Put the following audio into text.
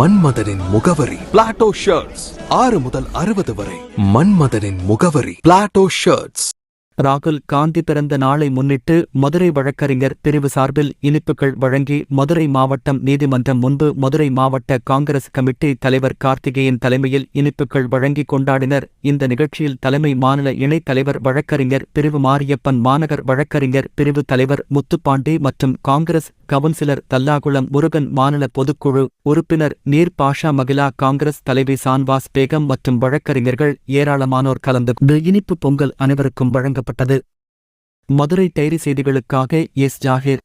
மன்மதனின் முகவரி. Plato shirts ஆறு முதல் அறுபது வரை. மன்மதனின் முகவரி. பிளாட்டோ ஷர்ட்ஸ் ராகுல் காந்தி பிறந்த நாளை முன்னிட்டு மதுரை வழக்கறிஞர் பிரிவு சார்பில் இனிப்புகள் வழங்கி மதுரை மாவட்டம் நீதிமன்றம் முன்பு மதுரை மாவட்ட காங்கிரஸ் கமிட்டி தலைவர் கார்த்திகேயன் தலைமையில் இனிப்புகள் வழங்கி கொண்டாடினர். இந்த நிகழ்ச்சியில் தலைமை மாநில இணைத் தலைவர் வழக்கறிஞர் பிரிவு மாரியப்பன் மாநகர் வழக்கறிஞர் பிரிவு தலைவர் முத்துப்பாண்டி மற்றும் காங்கிரஸ் கவுன்சிலர் தல்லாகுளம் முருகன் மாநில பொதுக்குழு உறுப்பினர் நீர் பாஷா மகிலா காங்கிரஸ் தலைவி சான்வாஸ் பேகம் மற்றும் வழக்கறிஞர்கள் ஏராளமானோர் கலந்து கொண்டு இனிப்பு பொங்கல் அனைவருக்கும் வழங்கப்பட்டது மதுரை டைரி செய்திகளுக்காக S Zakir